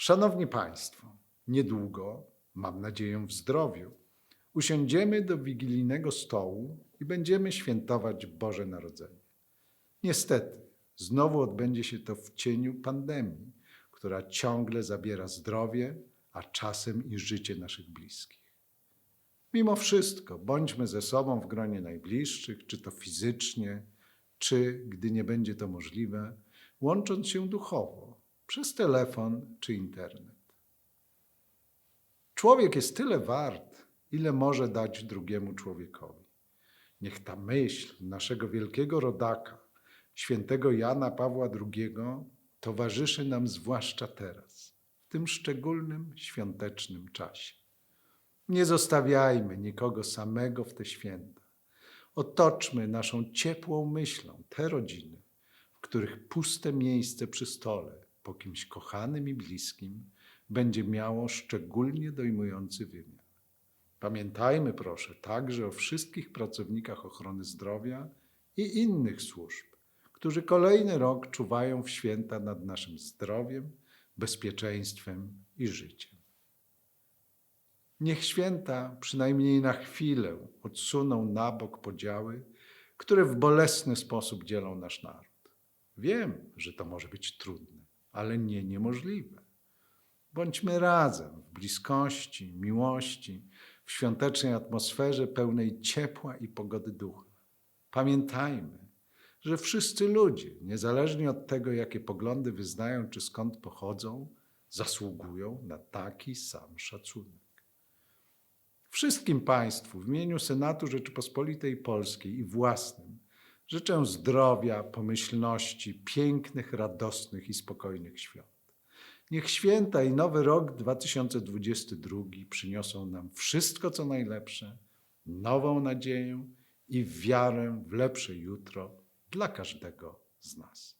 Szanowni Państwo, niedługo, mam nadzieję w zdrowiu, usiądziemy do wigilijnego stołu i będziemy świętować Boże Narodzenie. Niestety, znowu odbędzie się to w cieniu pandemii, która ciągle zabiera zdrowie, a czasem i życie naszych bliskich. Mimo wszystko, bądźmy ze sobą w gronie najbliższych, czy to fizycznie, czy, gdy nie będzie to możliwe, łącząc się duchowo przez telefon czy internet. Człowiek jest tyle wart, ile może dać drugiemu człowiekowi. Niech ta myśl naszego wielkiego rodaka, świętego Jana Pawła II, towarzyszy nam zwłaszcza teraz, w tym szczególnym świątecznym czasie. Nie zostawiajmy nikogo samego w te święta. Otoczmy naszą ciepłą myślą te rodziny, w których puste miejsce przy stole po kimś kochanym i bliskim będzie miało szczególnie dojmujący wymiar. Pamiętajmy proszę także o wszystkich pracownikach ochrony zdrowia i innych służb, którzy kolejny rok czuwają w święta nad naszym zdrowiem, bezpieczeństwem i życiem. Niech święta przynajmniej na chwilę odsuną na bok podziały, które w bolesny sposób dzielą nasz naród. Wiem, że to może być trudne, ale nie niemożliwe. Bądźmy razem w bliskości, miłości, w świątecznej atmosferze pełnej ciepła i pogody ducha. Pamiętajmy, że wszyscy ludzie, niezależnie od tego, jakie poglądy wyznają czy skąd pochodzą, zasługują na taki sam szacunek. Wszystkim Państwu w imieniu Senatu Rzeczypospolitej Polskiej i własnym życzę zdrowia, pomyślności, pięknych, radosnych i spokojnych świąt. Niech święta i nowy rok 2022 przyniosą nam wszystko, co najlepsze, nową nadzieję i wiarę w lepsze jutro dla każdego z nas.